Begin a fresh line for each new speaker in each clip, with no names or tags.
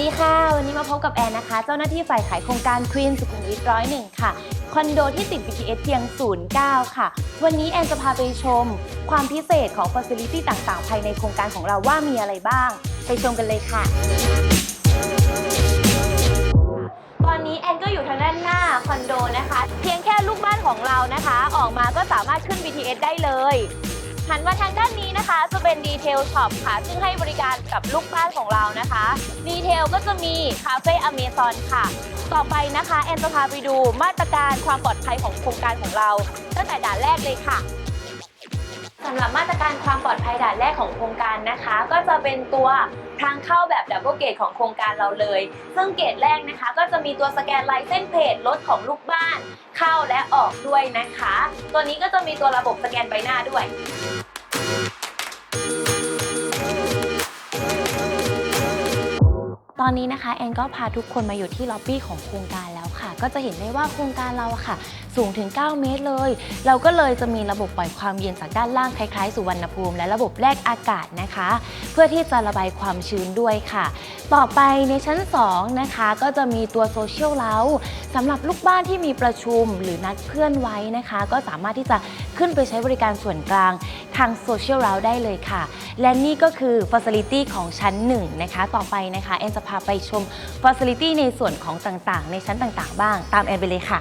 ดีค่ะ วันนี้มาพบกับแอนนะคะ เจ้าหน้าที่ฝ่ายขายโครงการควีนสุขุมวิทร้อยหนึ่งค่ะคอนโดที่ติด BTS เพียง 09 ค่ะ วันนี้แอนจะพาไปชม ความพิเศษของ Facility ต่างๆ ภายในโครงการของเราว่ามีอะไรบ้าง ไปชมกันเลยค่ะ ตอนนี้แอนก็อยู่ทางด้านหน้าคอนโดนะคะ เพียงแค่ลูกบ้านของเรานะคะ ออกมาก็สามารถขึ้น BTS ได้เลย หันมาทางด้านนี้นะคะ จะเป็นดีเทลช็อปค่ะ ซึ่งให้บริการกับลูกบ้านของเรานะคะ ดีเทลก็จะมีคาเฟ่อเมซอนค่ะ ต่อไปนะคะแอนจะพาไปดูมาตรการความปลอดภัยของโครงการของเรา ตั้งแต่ด่านแรกเลยค่ะสำหรับมาตรการความปลอดภัยด่านแรกของโครงการนะคะ ก็จะเป็นตัวทางเข้าแบบดับเบิลเกตของโครงการเราเลย ซึ่งเกตแรกนะคะ ก็จะมีตัวสแกนลายเส้นเพจรถของลูกบ้าน เข้าและออกด้วยนะคะ ตัวนี้ก็จะมีตัวระบบสแกนใบหน้าด้วย อนนี้นะคะแอนก็พาทุกคนมาอยู่ที่ล็อบบี้ของโครงการแล้วค่ะ ก็จะเห็นได้ว่าโครงการเราอะค่ะ สูงถึง 9 เมตรเลย เราก็เลยจะมีระบบปล่อยความเย็นจากด้านล่างคล้ายๆสุวรรณภูมิ และระบบแลกอากาศนะคะ เพื่อที่จะระบายความชื้นด้วยค่ะ ต่อไปในชั้น 2 นะคะ ก็จะมีตัวโซเชียลเล้าสำหรับลูกบ้านที่มีประชุมหรือนัดเพื่อนไว้นะคะ ก็สามารถที่จะขึ้นไปใช้บริการส่วนกลาง ทางโซเชียลเราได้เลยค่ะ และนี่ก็คือ Facility ของชั้น 1 นะคะ ต่อไปนะคะแอนจะพาไปชม Facility ในส่วนของต่างๆ ในชั้นต่างๆ บ้าง ตามแอนไปเลยค่ะ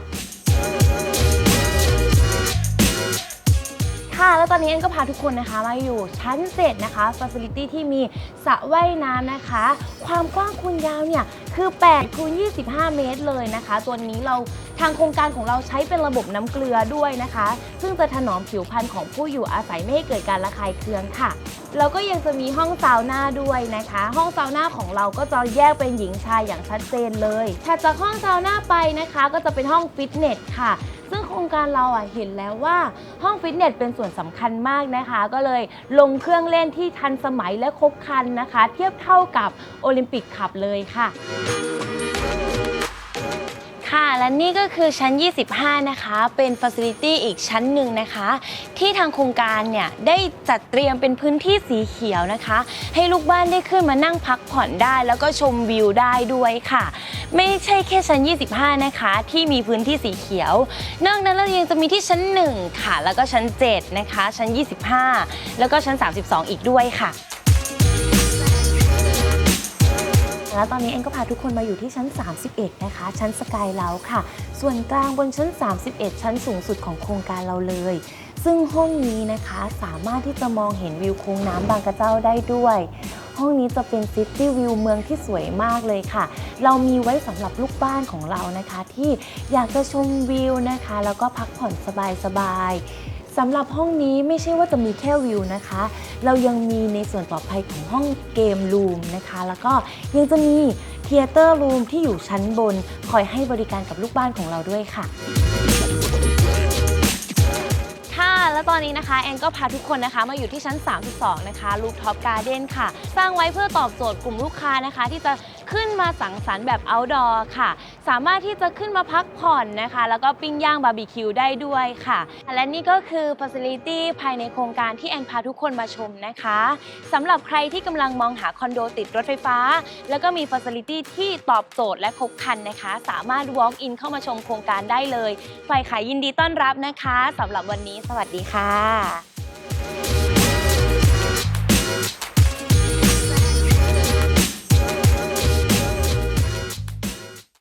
ตอนนี้แอนก็พาทุกคนนะคะมาอยู่ชั้น7นะคะ Facility ที่มีสระว่ายน้ำนะคะ ความกว้างคูณยาวเนี่ยคือ8คูณ25 เมตรเลยนะคะ ตัวนี้เราทางโครงการของเราใช้เป็นระบบน้ำเกลือด้วยนะคะ ซึ่งจะถนอมผิวพรรณของผู้อยู่อาศัยไม่ให้เกิดการระคายเคืองค่ะแล้วก็ยังจะมีห้องซาวน่าด้วยนะคะ ห้องซาวน่าของเราก็จะแยกเป็นหญิงชายอย่างชัดเจนเลยถัดจากห้องซาวน่าไปนะคะ ก็จะเป็นห้องฟิตเนสค่ะ โครงการเราอะเห็นแล้วว่าห้องฟิตเนสเป็นส่วนสำคัญมากนะคะ ก็เลยลงเครื่องเล่นที่ทันสมัยและครบครันนะคะ เทียบเท่ากับโอลิมปิกขับเลยค่ะ ค่ะ และนี่ก็คือชั้น 25 นะคะ เป็น Facility อีกชั้นหนึ่งนะคะ ที่ทางโครงการเนี่ย ได้จัดเตรียมเป็นพื้นที่สีเขียวนะคะ ให้ลูกบ้านได้ขึ้นมานั่งพักผ่อนได้ แล้วก็ชมวิวได้ด้วยค่ะ ไม่ใช่แค่ชั้น 25 นะคะ ที่มีพื้นที่สีเขียว นอกนั้นเรายังจะมีที่ชั้น 1 ค่ะ แล้วก็ชั้น 7 นะคะ ชั้น 25 แล้วก็ชั้น 32 อีกด้วยค่ะ แล้วตอนนี้เอ็นก็พาทุกคนมาอยู่ที่ชั้น 31 นะคะ ชั้นสกายเลาค่ะ ส่วนกลางบนชั้น 31 ชั้นสูงสุดของโครงการเราเลย ซึ่งห้องนี้นะคะสามารถที่จะมองเห็นวิวโค้งน้ำบางกระเจ้าได้ด้วย ห้องนี้จะเป็นซิตี้วิวเมืองที่สวยมากเลยค่ะ เรามีไว้สำหรับลูกบ้านของเรานะคะ ที่อยากจะชมวิวนะคะ แล้วก็พักผ่อนสบายๆ สำหรับห้องนี้ไม่ใช่ว่าจะมีแค่วิวนะคะ เรายังมีในส่วนต่อไปของห้องเกมรูมนะคะ แล้วก็ยังจะมีเทเตอร์รูมที่อยู่ชั้นบน คอยให้บริการกับลูกบ้านของเราด้วยค่ะค่ะแล้วตอนนี้นะคะแอนก็พาทุกคนนะคะมาอยู่ที่ชั้น 32 นะคะลู f ท็อปการ์เด้นค่ะ สร้างไว้เพื่อตอบโจทย์กลุ่มลูกค้านะคะ ที่จะ ขึ้นมาสังสรรค์แบบ outdoor ค่ะ สามารถที่จะขึ้นมาพักผ่อนนะคะ แล้วก็ปิ้งย่างบาร์บีคิวได้ด้วยค่ะ และนี่ก็คือ Facility ภายในโครงการที่แอนพาทุกคนมาชมนะคะสำหรับใครที่กำลังมองหาคอนโดติดรถไฟฟ้า แล้วก็มี Facility ที่ตอบโจทย์และครบครันนะคะ สามารถ walk in เข้ามาชมโครงการได้เลยฝ่ายขายยินดีต้อนรับนะคะสำหรับวันนี้ สวัสดีค่ะ